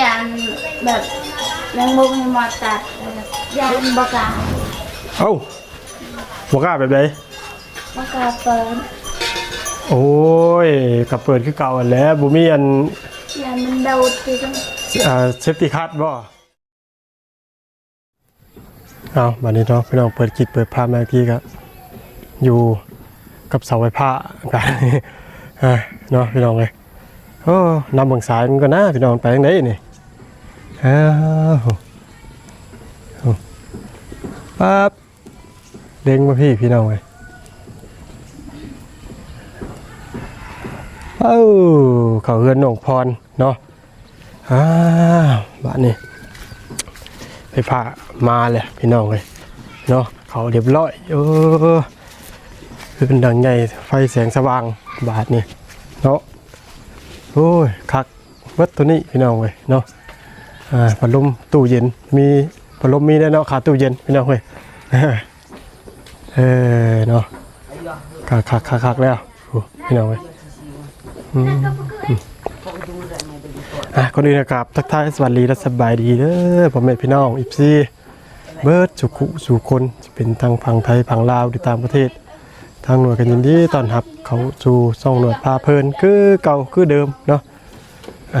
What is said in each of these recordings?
ยานแบบแมงมุมมาตัดแบบยานบกล้าเอ้าบ่กล้าแบบใดบกล้าเปิดโอ้ยกับเปิดคือเก่าหั่นแหล้วบ่มีอันยานมันโดดที่ต้องอ่าเซฟตี้คัทบ่เอาบัดนี้เนาะพี่น้องเปิดคลิปเปิดภาพมาอีกทีก็อยู่กับเสาไฟฟ้ากันอ่าเนาะพี่น้องเอ้ย โอ้นำบิ่งสายมันก็น่าพี่น้องไปทางไหนนี่อ้าวโอ้ปั๊บเด้งมาพี่พี่น้องเอ้ยเอ้าเขาเฮือนหนองพรเนาะอ่าบ้านนี้ไฟฟ้ามาเลยพี่น้องเลยเนาะเขาเรียบร้อยเออคือเป็นดังใหญ่ไฟแสงสว่างบาทนี่เนาะ โอ้ยคักเบิดตัวนี้พี่น้องเลยเนาะอ่าพัดลมตู้เย็นมีพัดลมมีได้เนาะขาตู้เย็นพี่น้องเลยเออเนาะคักคักคักคักแล้วโอ้พี่น้องเลยอืมอะคนอื่นนะครับทักทายสวัสดีและสบายดีเด้อพ่อแม่พี่น้องอิฟซีเบิร์ดสุขุสู่คนจะเป็นทางฝั่งไทยฝั่งลาวหรือต่างประเทศ ทางหน่วยกันยินดีต้อนรับเขาสู่ซ่องหน่วยพาเพลินคือเก่าคือเดิมเนาะ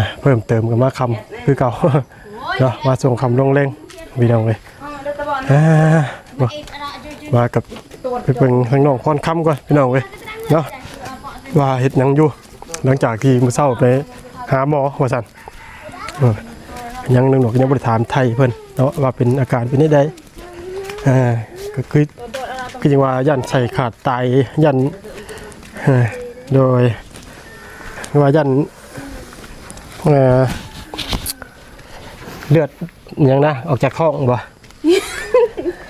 ะเพิ่มเติมกันมาคำคือเก่าเนาะมาส่งคำลงเร่งพี่น้องเลยอ่ามามากับไปเป็นทางน้องคอนคำก่อนพี่น้องเลยเนาะว่าเฮ็ดยังอยู่ หลังจากที่มือเช้าไปหาหมอว่าซั่นยังนึงหนอกยังบ่ได้ถามไทยเพิ่นเนาะว่าเป็นอาการเป็นจังไดอ่าก็คือ คือจังว่ายันใส่ขาดตายยันเอ่อโดยว่ายันเอ่อเลือดอิหยังนะออกจากท้องบ่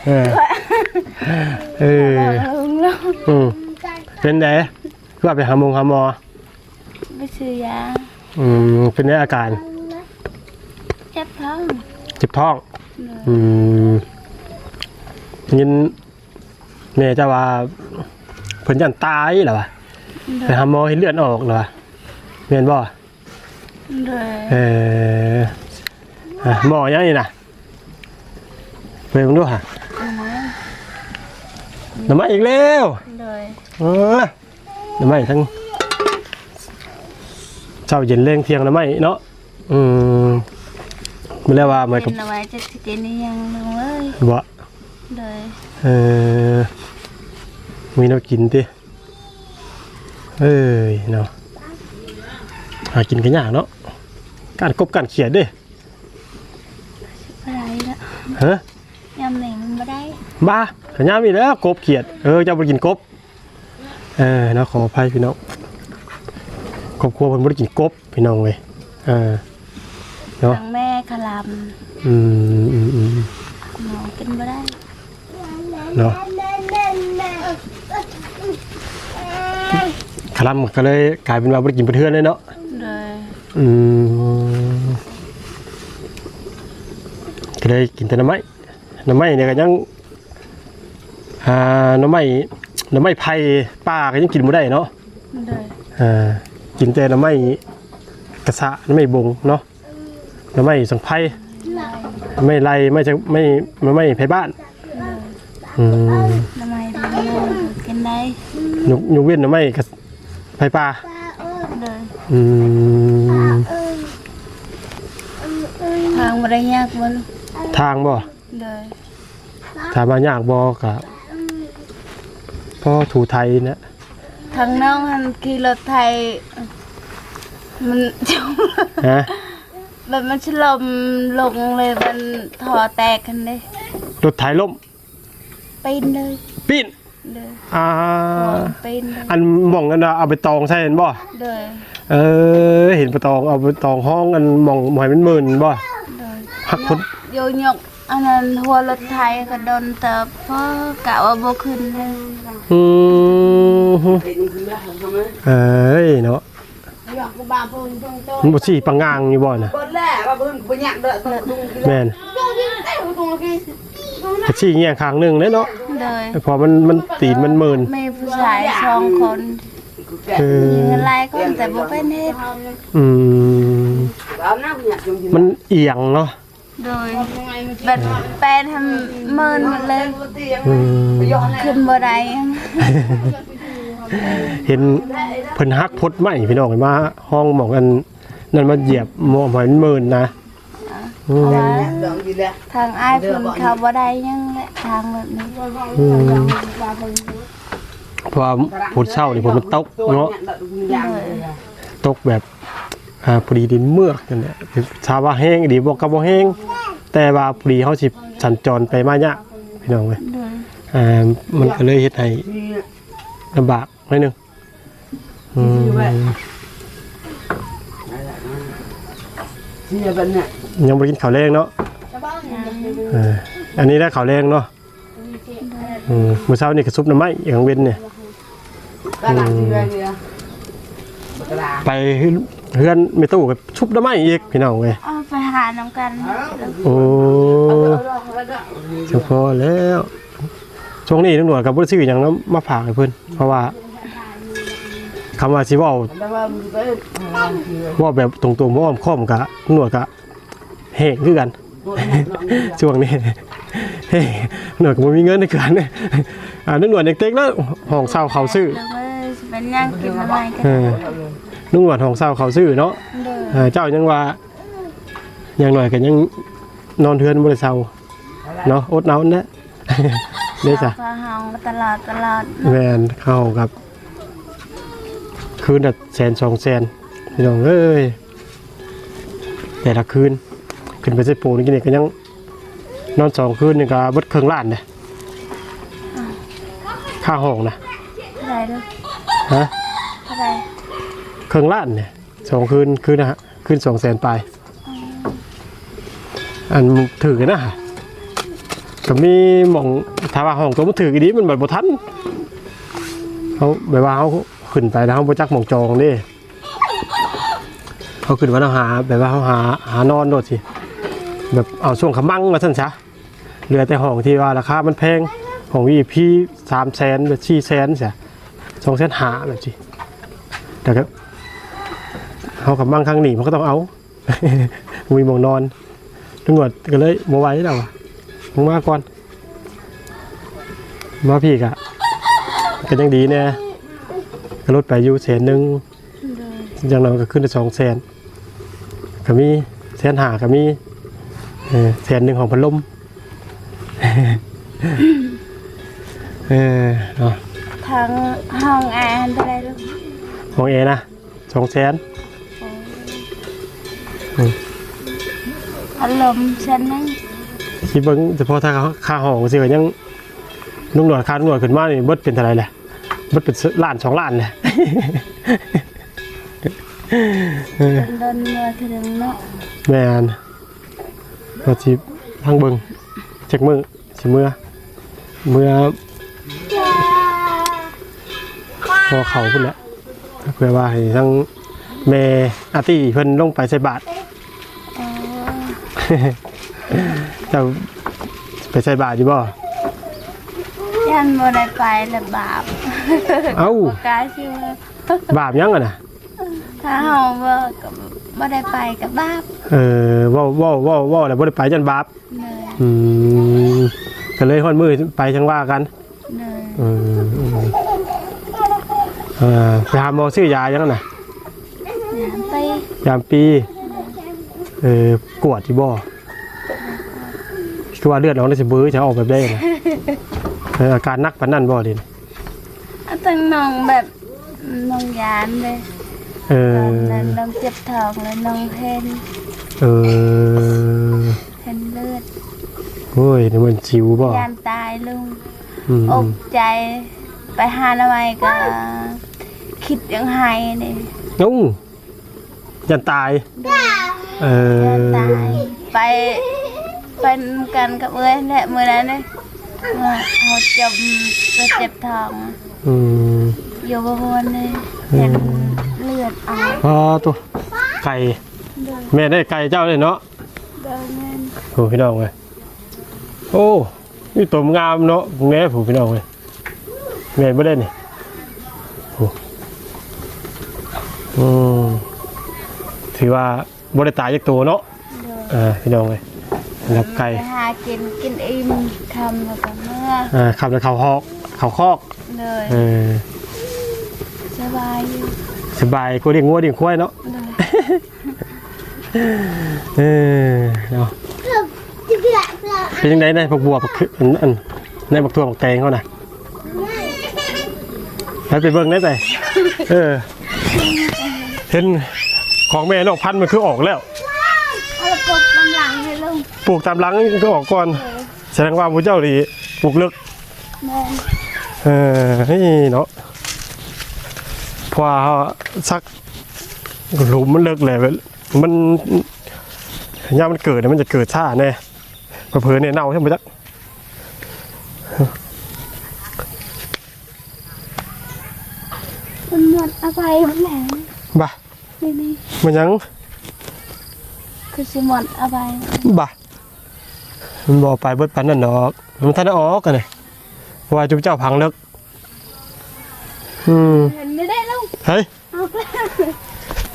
เออเอออืมเป็นไดว่าไปหาหมงหาหมอไปซื้อยาอืมเป็นไงอาการเจ็บท้องเจ็บท้องอืมยิน แม่จะว่าเพิ่นยันตายเหรอวะไปหาหมอเห็นเลือดออกเหรอวะแม่นบ่เลยเอออะหมอยังนี่น่ะไปมึงดูค่ะน้ำมันอีกแล้วเลยเออน้ำมันทั้งเช้าเย็นเร่งเที่ยงน้ำมันเนาะอืมไม่เรียกว่าเหมือนกับเป็นเอาไว้จะสิกินนี่ยังนึงเลยบ่ เลยเออมีแนวกินติเอ้ยเนาะหากินกันยากเนาะการกบการเขียดเด้อะไรละฮะยำหนึ่งมันไม่ได้บ้าขยามอีกแล้วกบเขียดเออเจ้าบ่ได้กินกบเออเนาะขออภัยพี่น้องครอบครัวเพิ่นบ่ได้กินกบพี่น้องเว้ยเออเนาะทางแม่ขลอืมอืมอืมำหมอกินไม่ได้ เนาะคลำก็เลยกลายเป็นว่าบ่ได้กินเพื่อนเลยเนาะเลยอืมก็เลยกินแต่น้ำไม้น้ำไม้เนี่ยก็ยังอ่าน้ำไม้น้ำไม้ไผ่ป่าก็ยังกินไม่ได้เนาะเลยอ่ากินแต่น้ำไม้กระสะน้ำไม้บงเนาะน้ำไม้สังไผ่ไม่ไรไม่จะไม่ไม่ไม่ไผ่บ้าน อืมทำไมดีเลยกินได้ยกยกเว้นน้ำไม้กระไผ่ป่าเลยอืมทางไม่ได้ยากมันทางบ่เลยถามมายากบ่กับพ่อถูไทยนะทางน้องมันขี่รถไทย มันฮะแบบมันฉลมลงเลยมันถอแตกกันเลยรถไถล่ม ปีนเลยปีนเลยอ่าปีนเลยอันหม่องกันนะเอาไปตองใช่เห็นบ่เลยเออเห็นไปตองเอาไปตองห้องอันหม่องหมอยเป็นหมื่นบ่เลยหักคนโยยกอันนั้นหัวรถไทยก็โดนเติบเพราะกะว่าบ่ขึ้นเลยอืมเอ้ยเนาะอยากบ้าเพิ่นต้องโตมันบ่สิปังงางอยู่บ่น่ะเปิดแล้วว่าเพิ่นบ่อยากเด้อต้องดุงกินแม่นเอ้าดุ งกินก็สิเงี้ยข้างหนึงเด้เนาะเลยพอมันมันตีนมันหมื่นมีผู้ชายสองคนเออยิงอะไรคนแต่บ่เป็นเฮ็ดอืมเอาหน้ากูอยากจมมันเอียงเนาะโดยแบบแปลทำเมินหมดเลยอืมขึ้นบ่ได้เห็นเพิ่นฮักพดไหมพี่น้องเห็นมาห้องหมองกันนั่นมาเหยียบหมองหอยเมินนะ อืมว่าดองอยู่แล้วทางอ้ายเพิ่นเขาบ่ได้ยังแหละทางแบบนี้อืมเพราะว่าผดเช่านี่ผมมันตกเนาะตกแบบอ่าพอดีดินเมือกนั่นแหละชาวว่าแห้งดีบอกกับบ่แห้งแต่ว่าพอดีเขาสิสัญจรไปมาเนี่ยากพี่น้องเว้ยโดยอ่ามันก็เลยเฮ็ดให้ลำบากหน่อยหนึงอืมเสียบันเนี่ ยยังบ่ได้กินข้าวแรงเนาะเอออันนี้ได้ข้าวแรงเนาะอืมมื้อเช้านี่ก็ซุปหน้ำไม้อย่างเว้นเนี่ย ก็หลังที่ไรเนี่ยบักลาไปเฮือนไม่ตู้กับชุบหน้ำไม้อีกพี่น้องเว้ยเอาไปหาน้ำกันโอ้เฉพาะแล้วช่วงนี้ตำรวจกับบริษัทอย่างนั้นมาฝากให้เพิ่นเพราะว่าคำว่าสิเว่าแต่ว่ามึงไปเว่าแบบตรงๆบ่อ้อมค้อมกะตำรวจกะ แหงคือกันช่วงนี้เฮ้ยหน่วยก็บ่มีเงินในเกินเนี่ยอ่าตำรวจเด็กๆแล้วห้องเช่าเขาซื้อแล้วก็สิเป็นย่างกินอะไรกันเออตำรวจห้องเช่าเขาซื้อเนาะโดยเออเจ้ายังว่าอย่างหน่อยก็ยังนอนเทือนบ่ได้เช่าเนาะอดเอาแน่เด้จ้ะพาเฮาตลอดตลอดแมนเข้ากับ คืนละแสนสองแสนพี่น้องเอ้ยแต่ละคืน ขึ้นไปเซปูนี่กินนี่ก็ยังนอนสองคืนนี่ก็เบดเครื่องล้านเนี่ยค่าห้องนะเท่าไหรลูกฮะเท่าไหรเครื่องล้านเนี่ยสองคืนคืนนะฮะคืนสองแสนไปลายอันถือกันนะก็มีหมองถ้าว่าห้องตัวมันถืออีดีมันแบบบ่ทันเขาแบบว่าเขาขึ้นไปแล้วเขาบ่จักหมองจองเดิเขาขึ้นว่าเขาหาแบบว่าเขาหาหานอนโดดสิ แบบเอาช่วงขมังมาสั่นซะเหลือแต่ห้องที่ว่าราคามันแพงห้องวีพีสามแสนแบบสี่แสนเสียสองแสนหาแบบสิแต่ก็เขาขมังข้างหนีมันก็ต้องเอามีหมองนอนตำรวจก็เลยมาไว้แล้วอะมึงมาก่อนมาพี่กะก็ยังดีเนี่ยก็ลดไปอยู่แสนหนึ่งอย่างน้อยก็ขึ้นไปสองแสนก็มีแสนหาก็มี เออแสนหนึ่งของพัดลมเออเนาะทางห้องแอร์เท่าไหรลูกของเอนะสองแสนอารมณ์ฉันนั่งคิดเบิ้งเฉพาะถ้าค่าห้องสิก็ยังนุ่งหนวดค่านุ่งหนวดขึ้นมานี่เบิดเป็นเท่าไหรแหละเบิดเป็นล้านสองล้านเลยเออเดินเมื่อถึงเนาะแมน เราสิทางเบิงเช็คมือสิเมื่อเมื่อพอเขาพุ่นแหละเพื่อว่าให้ทั้งเมอาร์ตี้เพิ่นลงไปใส่บาทอ๋อเจะไปใส่บาทอยู่บ่ยันบ่ได้ไปและบาปเอ้าบ่กล้าเชื่อบาปยังอะนะถ้าเฮาบ่ก็ บ่ได้ไปกับบาปเออเว้าเว้าเว้าเว้าแล้วบ่ได้ไปจันบาปเลยอืมก็เลยฮอดมือไปจังว่ากันเลยเออเออเออไปหาหมอซื้อยายังน่ะน้ำไปยามปีเออกวดที่บ่คือว่าเลือดออกในสบื้อจะออกแบบได้นะเอออาการนักปานนั้นบ่ดิเอาตั้งน้องแบบน้องยานเลย เอตออนนั้นน้องเจ็บท้องเลยน้องเพนเออเพนเลือดโอ้ยนี่มันชิวบ่ยานตายลุงอืมอกใจไปหาหน่อไม้ก็คิดยังไงนี่เอ้ายันตาย เออยานตายไปเป็นกันกับเอ้ยแหละมื้อนั้นเลยว่าเขาจมก็เจ็บท้อง อืม อยู่บนเลยเห็น เลือดออกอ๋อตัวไก่เดินแม่ได้ไก่เจ้าเลยเนาะเดินเงินโอ้พี่น้องเว้ยโอ้นี่ตัวงามเนาะแม่ผู้พี่น้องเว้ยแม่บ่ได้นี่โอ้อืมถือว่าบริตายจากตัวเนาะอ่าพี่น้องเลยรับไก่ไปหากินกินอิ่มคำแล้วก็เมื่ออ่าขับแล้วเขาหอกเขาคอกเลยเออสบายอยู่ สบายกูเลี้ยงงัวเลี้ยงควายเนาะเลยเออเนาะเป็นยังไงในผักบัวผักคืออันอันในผักทั่วผักแตงเขาน่ะไปไปเบิ่งได้ใจเออเห็นของแม่นอกพันธุ์มันคือออกแล้วเอาละปกกำลังให้ลุงปลูกตามหลังก็ออกก่อนแสดงว่าพระเจ้าดีปลูกลึกแม่นเออนี่เนาะเพอสักหลุมมันเลิกเลยมันย่ามันเกิดเนี่ยมันจะเกิดช้าแน่เผลอๆเนี่ยเน่าใช่ไหมจ๊ะมันหมดอะไรหมดแล้วบ่านี่นี่มันยัง คือสิหมดอะไรบ่ามันบอกไปเบิดปันนั่นดอกมันท่านได้ออกกันเลยเพราะว่าจุ๊บเจ้าพังเลิกอืมเห็น ไม่ได้ลุงเฮ้ยเอาไป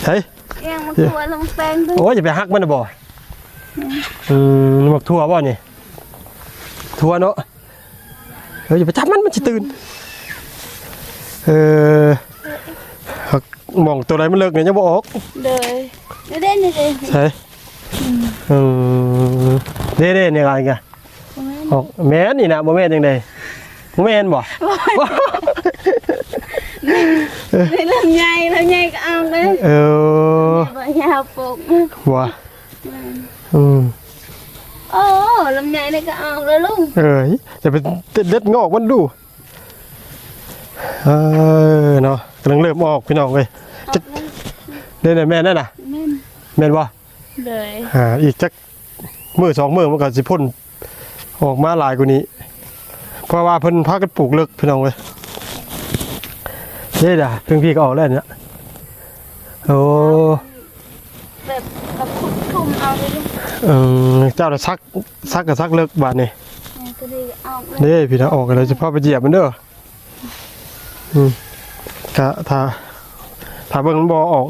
เฮ้ยเอียงมาตัวลงแปลงด้วยโอ้ยอย่าไปฮักมันนะบ่อืมหมักทั่วบ่นี่ทั่วเนาะเฮ้ยอย่าไปจับมันมันจะตื่นเออหักมองตัวไหนมันเลิกเนี่ยยังบ่ออกเลยไม่ได้นี่เลยใช่อืมเด้เด้เนี่ยอะไรกันออกแม่นนี่นะบ่แม่นจังไดบ่แม่นบ่ นี่ลำไยลำไยก็เอาเลยเออบ่ยาวปกว่ะอืมโอ้ลำไยนี่ก็เอาเลยลุงเอ้ยจะไปเด็ดงอกมันดูเออเนาะกำลังเริ่มออกพี่น้องเว้ยเอาเลยเด้ๆแม่นนั่นน่ะแม่นแม่นบ่เลยอ่าอีกจักมือสองมือมันก็สิพ่นออกมาหลายกว่านี้ เพราะว่าเพิ่นพากันปลูกเลิกพี่น้องเว้ย เด้ด่ะเพิ่งพี่ก็ออกแล้วเนี่ยโอ้แบบกับคุดคุมเอาเลยลุงเออเจ้าน่ะซักซักกับซักเลิกบาดนี่แม่ก็ดีเอาเลยเด้พี่น้าออกกันเลยเฉพาะไปเหยียบมันเด้ออืมกะถ้าถ้าเบิ่งมันบ่ออก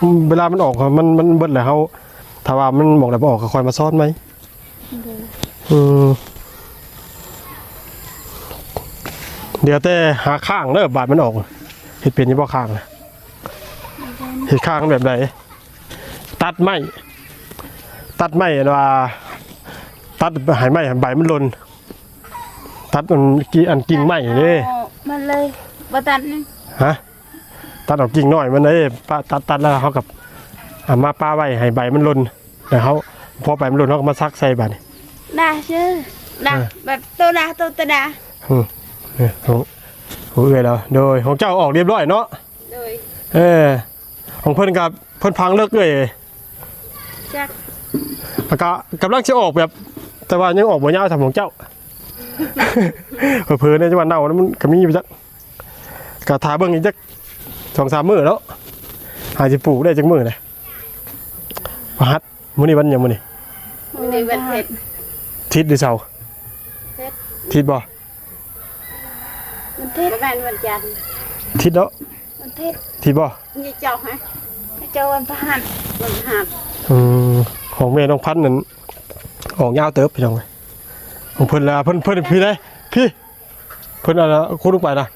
อืมเวลามันออกอะมันมันเบิดแล้วเฮาถ้าว่ามันบอกแล้วบ่ออกก็ค่อยมาซ้อนไหมเลยอืมเดี๋ยวแต่หาข้างเด้อบาดมันออก เห็ดเป็นยี่บ่ข้างนะเห็ดข้างแบบใดตัดไม้ตัดไม้อันว่าตัดใหายไม้ให้ใบมันหล่นตัดอันกีอันกิ่งไม้เด้อามันเลยบ่ตัดนี่ฮะตัดออกกิ่งน้อยมันเด้ปะตัดตัดแล้วเขากับเอามาป้าไว้ให้ใบมันหล่นแล้วเขาพอใบมันหล่นเขาก็มาซักใส่บาดนี่ดาชื่อดาเออแบบตัวดาตัวตะดาอืมเนี่ย ของของเอื้อยแล้วโดยของเจ้าออกเรียบร้อยเนาะโดยเออของเพิ่นกับเพิ่นพังเลิกเลยจักแล้วก็กำลังจะออกแบบ แต่ว่ายังออกบ่ยาวทำของเจ้าเผลอๆในจังหวัดเน่าแล้วมันก็มีอยู่จักกะทาเบิ่งอีกจักสองสามมื้อแล้วหาสิปลูกได้จักมื้อนะพระหัสมื้อนี้วันหยังมื้อนี้มันในวันเพ็ญทิศหรือเสาร์เพ็ญทิศบ่ วันเทศวันวันจันทร์ทิศเนาะวันเทศทิศบ่นี่เจ้าฮะเจ้าวันพฤหัสวันพฤหัสอืมของแม่น้องพันธุ์นั่นออกยาวเติบพี่น้องเว้ยของเพิ่นละเพิ่นเพิ่นพี่ได้พี่เพิ่นอะไรคุณลงไปนะ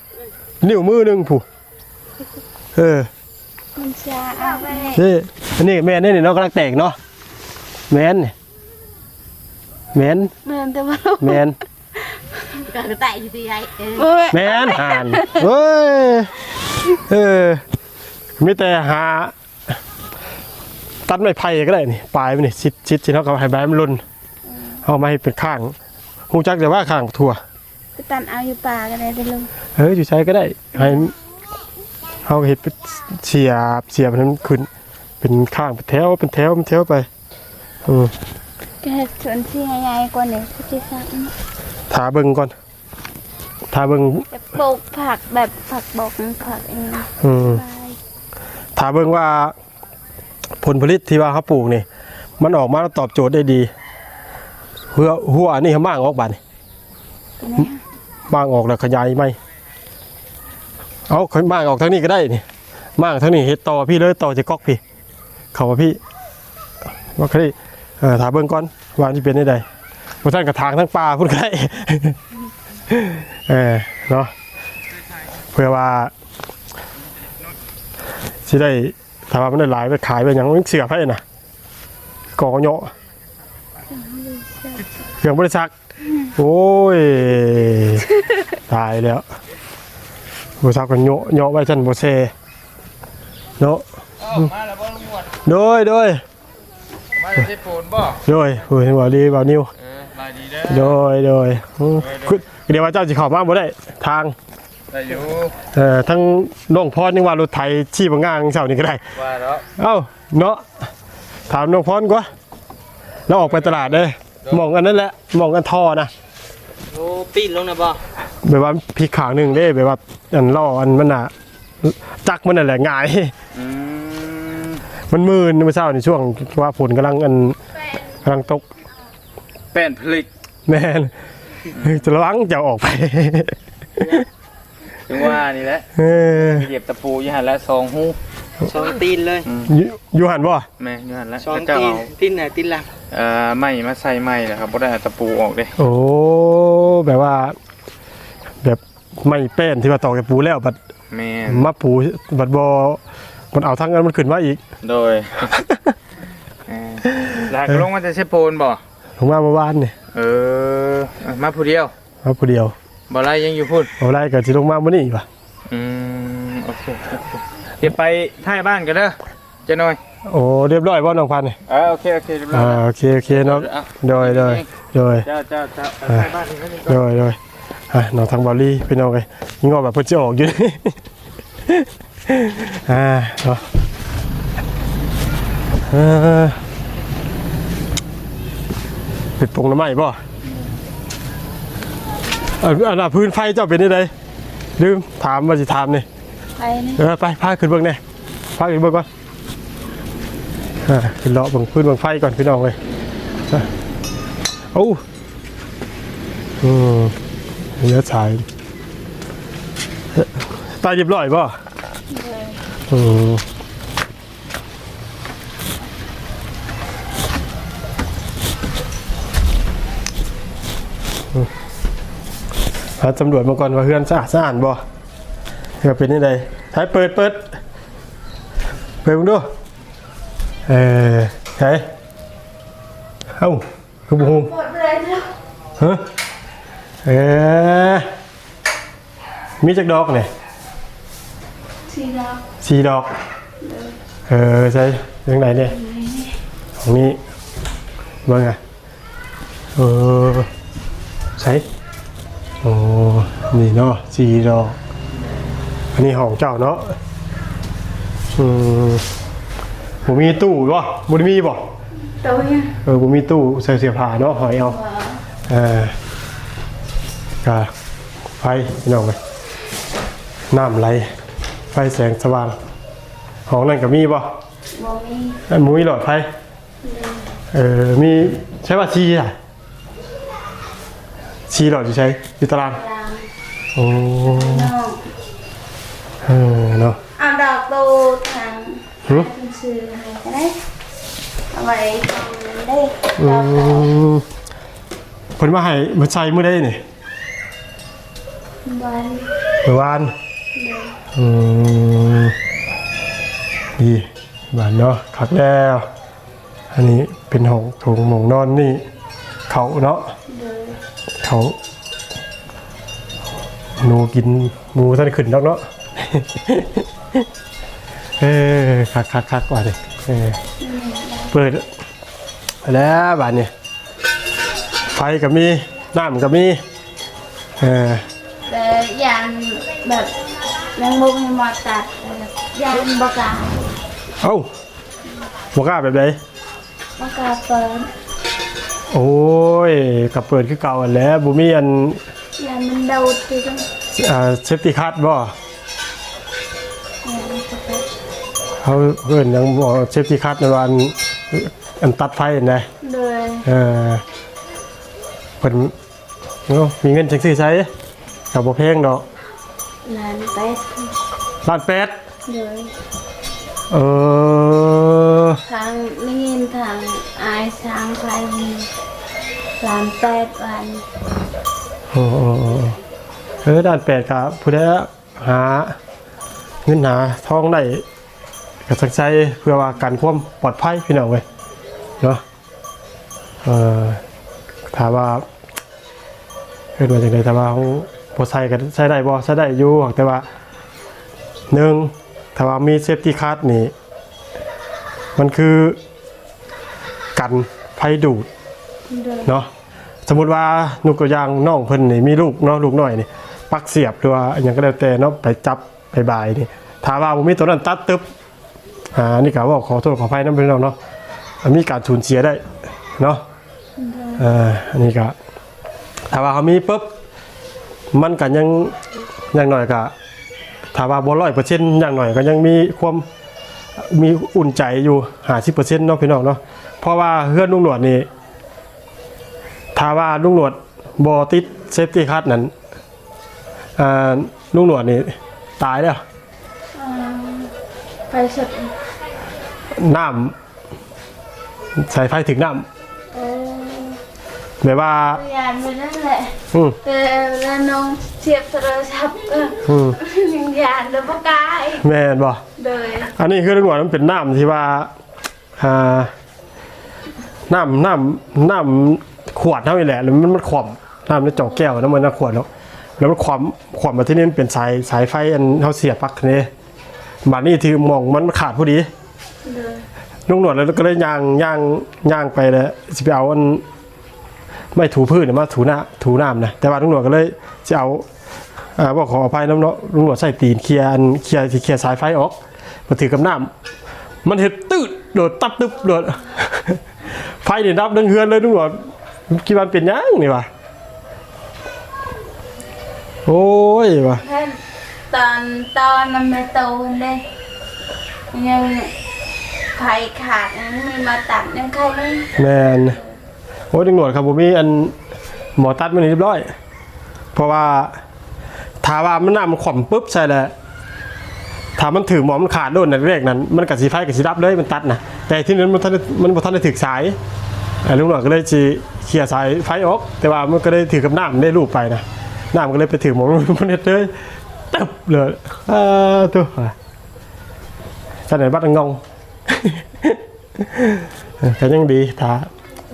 นิ้วมือหนึงผู้เออมันชาเอาไปนี่อันนี้แม่นี่นี่เนาะกำลังแตกเนาะแม่นนี่แม่นเดินแต่ว่าแม่น ก็กระต่ายอยู่ที่ไอ้เออโอ้ยแม่นอ่านเฮ้ยเออมีแต่หา ตัดไม้ไผ่ก็ได้นี่ปลายมันนี่ชิดชิดชิดเท่ากับให้ใบมันหล่นเอามาให้เป็นข้างหูจักแต่ว่าข้างถั่ว ไปตันเอาอยู่ป่ากันเลยเด้อลุงเฮ้ยอยู่ใช้ก็ได้ให้เอาเห็ดไปเสียบเสียบให้มันขึ้น เป็นข้างเป็นแถวเป็นแถวเป็นแถวไปอืมแกสวนที่ใหญ่ๆกว่านี้พี่จิสัก ถาเบิ่งก่อนถาเบิ่งจะปลูกผักแบบผักบกผักเองอืมไปถาเบิ่งว่า ผลผลิตที่ว่าเขาปลูกนี่ มันออกมาแล้วตอบโจทย์ได้ดีเพื่อหัวนี่เขามางออกบาดนี่ตัวนี้มางออกแล้วขยายไหมเอาขมางออกทางนี้ก็ได้นี่มางทางนี้เฮ็ดต่อพี่เลยต่อจะก๊อกพี่ เขาว่าพี่ว่าคดีเออถามเบิ่งก่อนว่าสิเป็นได้ใด บ่ท่านกระทางทั้งป่าพุ่นก็ได้เออเนาะเพื่อว่าสิได้ถ้าว่ามันได้หลายไปขายไปหยังมันเสือไผน่ะกองเหยาะเครื่องบริษัทโอ้ยตายแล้วบริษัทกันเหยาะเหยาะไว้ฉันบ่เซเนาะมาแล้วบ่ลุงหมวดโดยโดยมาจะได้ปูนบ่โดยโอ้ยบ่ดีบ่นิ้วเออมาดีเด้ โดอยโดยอืมคือเดี๋ยวว่าเจ้าสิเข้ามาบ่ได้ทาง ได้อยู่เอ่อทั้งน้องพรยังว่ารถไถชี้บ่ง่างเช้านี่ก็ได้ ว่าแล้วเอ้าเนาะถามน้องพรกว่าเราออกไปตลาดเด้มองอันนั้นแหละมองอันท่อนะ โอ้ปีนลงนะบ่แบบว่าพลิกขางหนึงเด้แบบว่าอันล่ออันมันน่ะจักมันนั่นแหละหงาย อืมมันมืนเมื่อเช้าในช่วงว่าฝนกำลังอันกำลังตก แป้นผลิก แม่นจะระวังจะออกไปถึงว่านี่แหละเออเหยียบตะปูอยู่หั่นแล้วสองหูสองตีนเลยอยู่อยู่หันบ่แม่อยู่หั่นแล้วสองเจ้าตีนเอาตีนไหนตีนหลังเอ่อไม้มาใส่ไม้แหละครับบ่ได้เอาตะปูออกเด้โอ้แบบว่า แบบไม่แป้นที่ว่าตอกจากปูแล้วบัดแม่นมาปูบัดบอมันเอาทั้งนั้นมันขึ้นมาอีก โดยเออลากลงมาจะใช้ปูนบ่ ผมมาเมื่อวานนี่เออมาผู้เดียวมาผู้เดียวบ่ไรยังอยู่พุ่นเอาไรก็สิลงมามื้อนี้ป่ะอืมโอเคโอเคเดี๋ยวไปท้ายบ้านกันเด้อเจ้าหน่อยโอ้เรียบร้อยบ่น้องพันธุ์นี่เออโอเคโอเคเรียบร้อยอ่าแล้วโอเคโอเคเนาะอะโดยโดยโดยเจ้าเจ้าเจ้าไปท้ายบ้านนี่นั่นเองก่อนโดยโดยอะน้องทางบอลลี่เป็นเอาไงยิงออกแบบเพิ่นจะออกอยู่นี่อ่าเนาะ เออเป็ดปรุงน้ำไหม้บ่อันอันน่ะพื้นไฟเจ้าเป็นยังไงลืมถามมาสิถามนี่ไปนี่เออไปพาขึ้นเบื้องแน่พาขึ้นเบื้องก่อนอ่าขึ้นเลาะเบื้องพื้นเบื้องไฟก่อนพี่น้องเลยอะโอ้อืมเนื้อชายเอ๊ะตายเรียบร้อยป่ะอืมอืม หาตำรวจมาก่อนว่าเฮือนสะอาดสะอาดบ่เฮือเป็นยังไงใช้เปิดเปิดเปิดมึงดูเออใช่เอ้าคือบุ้งหมดเลยเนาะฮะเออมีจักดอกเนี่ยสีดอกสี่ดอก เออใช่ยังไงเนี่ยของนี้เบิ่งอะเออใช่ โอ้นี่เนาะสี่ดอก อันนี้ของเจ้าเนาะ อืมผมมีตู้บ่บ่ได้มีบ่ ตัวเนี่ยเออผมมีตู้ใส่เสื้อผ้าเนาะหอยเอาเออก็ไฟพี่น้องไปน้ำไหล ไฟแสงสว่าง ห้องนั่นก็มีป่ะบ่มีอันมุ้ยหลอดไฟ เออ มีใช้ว่าชีอะ ชีหลอดอยู่ใช้อยู่ตารางยางโอ้น้องเออเนาะเอาดอกตูทางหึคุณซื้อให้ก็ได้เอาไว้ทำได้อืดอกตูมเพิ่นมาให้มาใช้มื้อได้นี่วันเมื่อวานอืมดีบ้านเนาะคักแล้ว อันนี้เป็นห้องโถงหมองนอนนี่เขาเนาะ เดินเขาหนูกินหมูท่านขึ้นแล้วเนาะเออคักคักคักว่าเลยเออเปิดแล้วบ้านเนี่ยไฟก็มีน้ำก็มีเออแต่ยางแบบแมงมุมให้มาตัดแบบยางบกล้าเอ้าบอกล้าแบบไหนบกล้าเปิด โอ้ยกับเปิดคือเก่าอันแหล้วบุมีอันยางมันเดาที่ต้องอ่าเซฟตี้คัทบ่ยางมันจะเปิดเขาเอิ้นหยังบอกเซฟตี้คัทในวันอันตัดไฟนะโดยเออเพิ่นเนาะมีเงินจังซื้อใช้กับบ่แพงดอกลานเป็ดล้านแปดโดยเออทางนี่ทางอาย ช้างไฟมีสามแปดวันโอ้โอ้โอ้เออด้านแปดครับผู้ใดหาเงินหาทองได้ก็สังใจเพื่อว่าการควมปลอดภัยพี่น้องเว้ยเนาะเออถามว่าเฮ็ดมาจังได๋แต่ว่าเขาบ่ใส่ก็ใช้ได้บ่ใช้ได้อยู่แต่ว่าหนึ่งถ้าว่ามีเซฟตี้คาร์ดนี่มันคือ กันไฟดูดเดินเนาะสมมติว่านุกตัวอย่างน้องเพิ่นนี่มีลูกเนาะลูกน้อยนี่ปลักเสียบหรือว่าอหย่างก็แล้วแต่เนาะไปจับไปบายนี่ถ้าว่าบ่มีตัวนั้นตัดตึ๊บอ่านี่ก็ว่าขอโทษขออภัยนำพี่น้องเนาะมันมีการสูญเสียได้เนาะอ่าอันนี้ก็ถ้าว่าเขามีปุ๊บมันก็ยังอย่างหน่อยก็ถ้าว่าบ่100%อย่างหน่อยก็ยังมีความ มีอุ่นใจอยู่50%เนาะพี่น้องเนาะเพราะว่าเฮือนลุงหนวดนี่ถ้าว่าลุงหนวดบอติดเซฟตี้คัทนั้นอ่าลุงหนวดนี่ตายแล้วไปสุดน้ำใส่ไฟถึงน้โอ้ำ แบบว่ายานไปนั่นแหละอืมแต่เวลาน้องเสียบโทรศัพท์ก็อืมยังยานเดินปกายแม่นบ่เลยอันนี้คือลุงหนวดมันเป็นน้ำที่ว่าอ่าน้ำน้ำน้ำขวดเท่านี้แหละแล้วมันมันขวมน้ำในจอกแก้วน้ำมันน่ะขวดแล้วแล้วมันขวมขวมมาที่นี่มันเป็นสายสายไฟอันเขาเสียบปลั๊กนี่บัดนี้ที่มองมันขาดพอดีเลยลุงหนวดแล้วก็เลยย่างย่างย่างไปเลยสิไปเอาอัน ไม่ถูพืชเนี่ยมาถูหน้าถูน้ำนะแต่ว่าลุงหนวดก็เลยจะเอาอ่าบอกขออภัยน้ำเนาะลุงหนวดใส่ตีนเคลียร์อันเคลียร์เคลียร์สายไฟออกมาถือกับน้ำมันเห็ดตืดโดดตับตึบโดดไฟเนี่ยดับดังเฮือนเลยลุงหนวดคิดว่าเป็นหยังนี่วะโอ้ยวะแค่ตอนตอนมันไม่โตเลยยังไผ่ขาดยังไม่มาตัดยังใครไม่แมน โอ้ยลุงหนวดครับผมมีอันหมอตัดมันเรียบร้อย เพราะว่าถาว่ามันน้ำมันขวมปุ๊บใช่แหละถ้ามันถือหมอมันขาดโดนในแรกนั้น มันกับสีไฟกับสีดับเลยมันตัดนะแต่ที่นั้นมันทันมันบ่ทันได้ถือสายอ่าลุงหนวดก็เลยจีเคลียร์สายไฟออก แต่ว่ามันก็ได้ถือกับน้ำได้รูปไปนะน้ำก็เลยไปถือหมอมันเน็ดเลยตึบเลยเออตัวจะไหนบัดงงก็ยังดีถ้า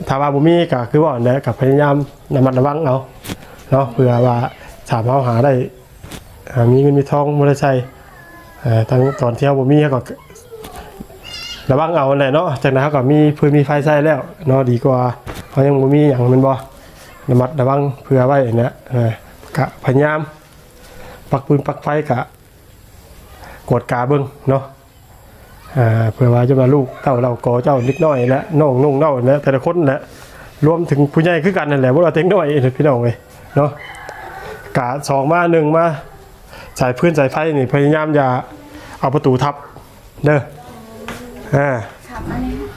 ถ้าว่าบ่มีก็คือว่าแหละกับพยายามระมัดระวังเอาเนาะเผื่อว่าสามารถหาได้อ่ามีเงินมีทองบ่ได้ใช้เอ่อตอนตอนเที่ยวบ่มีก็ระวังเอาแหละเนาะจากนั้นเขาก็มีพื่อมีไฟใช้แล้วเนาะดีกว่าเพรายังบ่มีหยังแมันบ่ระมัดระวังเผื่อไว้เนี่ยเออก็พยายามปักปืนปักไฟกะกดกาเบิ่งเนาะ เพื่อว่าจะมาลูกเต้าเรากอเจ้านิดน้อยและน้องนุ่งเน่าและแต่ละคนและรวมถึงผู้ใหญ่คือกันนั่นแหละว่าเราเต็งน้อยพี่น้องเลยเนาะกาสองมาหนึ่งมาสายพื้นสายไฟนี่พยายามอย่าเอาประตูทับเด้ออ่า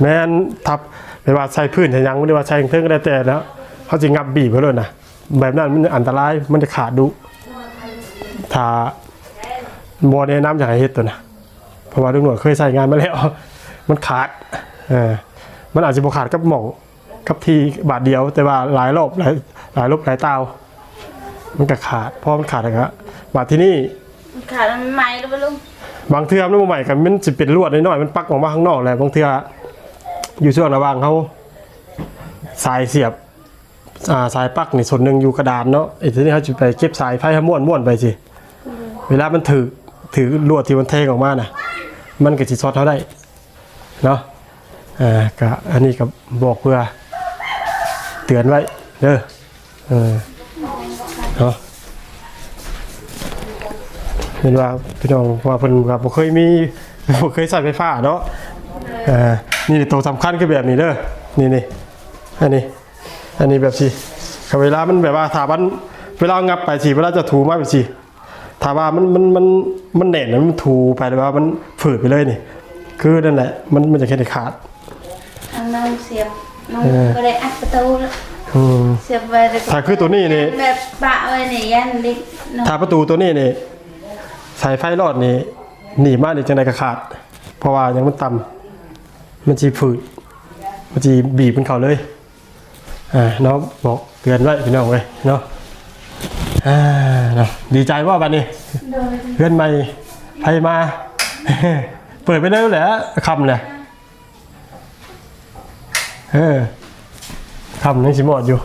แม่นทับไม่ว่าใช้พื้นใช้ยังไม่ได้ว่าใช้เพิ่งก็ได้แต่แล้วเขาจะงับบีบไว้เลยนะแบบนั้นมันอันตรายมันจะขาดดุถ้าบอแนะน้ำอย่างไรเฮ็ดตัวนะ ราะว่าลุงหนวดเคยใส่งานมาแล้ว มันขาดเออมันอาจจะบ่ขาดกับหม่องกับทีบาทเดียว แต่ว่าหลายรอบหลายหลายรอบหลายตาวมันก็ขาดเพราะมันขาดนะครับบาทที่นี่ขาดมันใหม่หรือเปล่าลุงบางเทื่อมันบ่ใหม่กันมันจะเป็นลวดน้อยๆมันปักออกมาข้างนอกแหละบางเทื่ออยู่ช่วงระหว่างเขาสายเสียบอ่าสายปลักนี่ส่วนหนึ่งอยู่กระดานเนาะไอ้ทีนี้เขาจะไปเก็บสายไฟให้ม้วนม้วนไปสิเวลามันถือถือลวดที่มันเทงออกมาน่ะ มันก็สิช็อตเขาได้เนาะอ่าก็อันนี้ก็บอกเพื่อเตือนไว้เด้อเออเนาะเห็นว่าพี่น้องว่าเพิ่นว่าบ่เคยมีบ่เคยใส่ไฟฟ้าเนาะอ่านี่ตัวสำคัญคือแบบนี้เด้อนี่นี่อันนี้ อันนี้แบบสิเวลามันแบบว่าถ้ามันเวลางับไปสิเวลาจะถูมาแบบสิ ถ้าว่ามันมันมันมันแน่นแล้วมันถูไปแล้วว่ามันฝืดไปเลยนี่คือนั่นแหละมันมันจะแค่ได้ขาดอันน้องเสียบน้องเออก็ได้อัดประตูแล้วอืมเสียบไว้แล้วก็ถ้าคือตัวนี้นี่แบบปะไว้ในยันเล็กน้องถ้าประตูตัวนี้นี่สายไฟรอดนี่หนีบมานี่จังไดก็ขาด เพราะว่ายังมันต่ำมันจีฝืดมันจีบีบเป็นเขาเลยอ่าเนาะบอกเตือนไว้พี่น้องเลยเนาะ อ่าเนาะดีใจว่าบัดนี้โดยเพื่อนใหม่ไพมา เปิดไปได้แล้วแหละคำเลยเออคำนี่สิหมดอยู่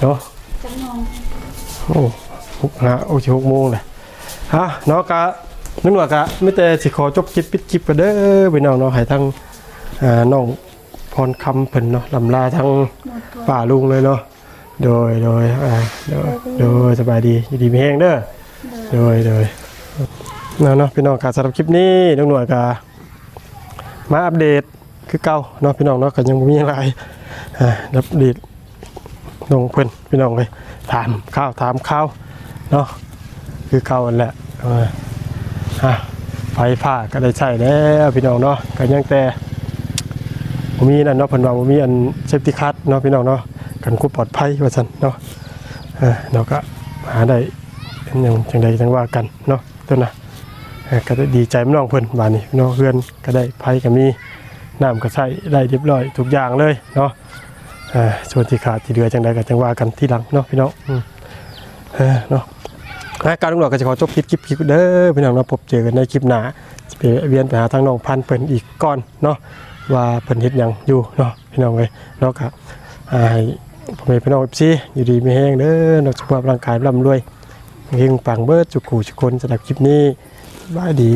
เนาะจังมองโอ้หกฮะโอ้ชิหกโมงเลยฮะเนาะกะนึกว่ากะไม่แต่สิขอจบคลิปปิดคลิปกันเด้อพี่น้องเนาะให้ทั้งอ่าน้องพรคำเพิ่นเนาะลำลาทั้งหมดตัวป่าลุงเลยเนาะ โดยโดยอ่าโดยโดยสบายดีอยู่ดีมีแห้งเด้อโดยโดยเนาะเนาะพี่น้องการสำหรับคลิปนี้น้องหน่วยกะมาอัปเดตคือเก่าเนาะพี่น้องเนาะก็ยังมีอะไรอ่าอัปเดตลงเพิ่นพี่น้องเลยถามข้าวถามข้าวเนาะคือข้าอันแหละออฮะไฟผ้าก็ได้ใช้แล้วพี่น้องเนาะก็ยังแต่มีนั่นเนาะเพิ่นว่ามีอันเซฟตี้คัทเนาะพี่น้องเนาะ กันกูปลอดภัยว่าซั่นเนาะเออเนาก็หาได้เป็นหยังจังใดจังว่ากันเนาะตัวน่ะก็ได้ดีใจพี่น้องเพิ่นบาดนี้พี่น้องเพื่อนก็ได้ไผก็มีน้ำก็ใช้ได้เรียบร้อยทุกอย่างเลยเนาะส่วนที่ขาดที่เหลือจังใดก็จังว่ากันที่หลังเนาะพี่น้องเนาะการลุงหลอกก็จะขอจบคลิปคลิปคลิปเด้อพี่น้องเนาพบเจอกันในคลิปหน้าไปเวียนไปหาทางน้องพันเพิ่นอีกก่อนเนาะว่าเพิ่นเฮ็ดยังอยู่เนาะพี่น้องเอ้ยเนาะครับอ่าให้ พ่อแม่พี่น้องอิบซีอยู่ดีมีแห้งเด้อนาะสุขภาพร่างกายร่ำรวยเฮงปังเบิร์ดจุกูจุกคนสำหรับคลิปนี้บายดี